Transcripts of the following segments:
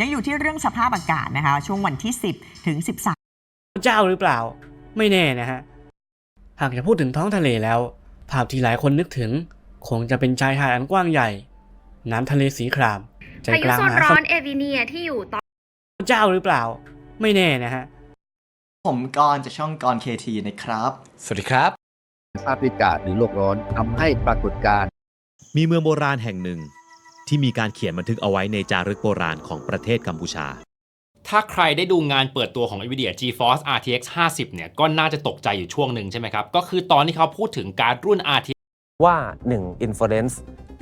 ยังอยู่ที่เรื่องสภาพอากาศนะคะ ช่วงวันที่ 10 ถึง 13 เจ้าหรือเปล่า ไม่แน่นะฮะ หากจะพูดถึงท้องทะเลแล้ว ภาพที่หลายคนนึกถึง คงจะเป็นชายหาดอันกว้างใหญ่ น้ำทะเลสีครามใจพากยุลางโซมนหาร้สอมุนทรเอวิเนียที่อยู่ตอนเจ้าหรือเปล่า ไม่แน่นะฮะ ผมกรณ์จากช่องกรเคทีนะครับ สวัสดีครับสภาพอากาศหรือโลกร้อนทำให้ปรากฏการณ์มีเมืองโบราณแห่งหนึ่ง ที่มีการเขียนบันทึกเอาไว้ในจารึกโบราณของประเทศกัมพูชา ถ้าใครได้ดูงานเปิดตัวของ NVIDIA GeForce RTX 50 เนี่ย ก็น่าจะตกใจอยู่ช่วงหนึ่งใช่ไหมครับ ก็คือตอนที่เขาพูดถึงการดรุ่น RTX ว่า 1 inference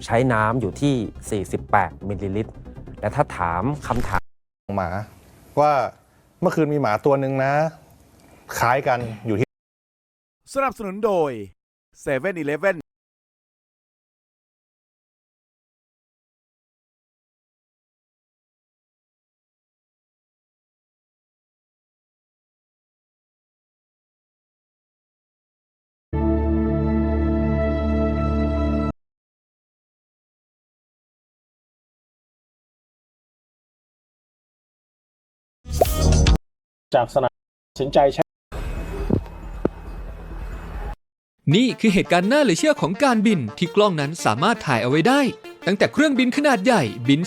ใช้น้ำอยู่ที่ 48 มิลลิลิตร และถ้าถามคำถามหมาว่าเมื่อคืนมีหมาตัวหนึ่งนะคล้ายกันอยู่ที่ สนับสนุนโดย7 e เ e ่ e อ จากสนามสินใจใช้นี่คือเหตุการณ์น่าเหลือเชื่อของการบินที่กล้องนั้นสามารถถ่ายเอาไว้ได้ ตั้งแต่เครื่องบินขนาดใหญ่บิน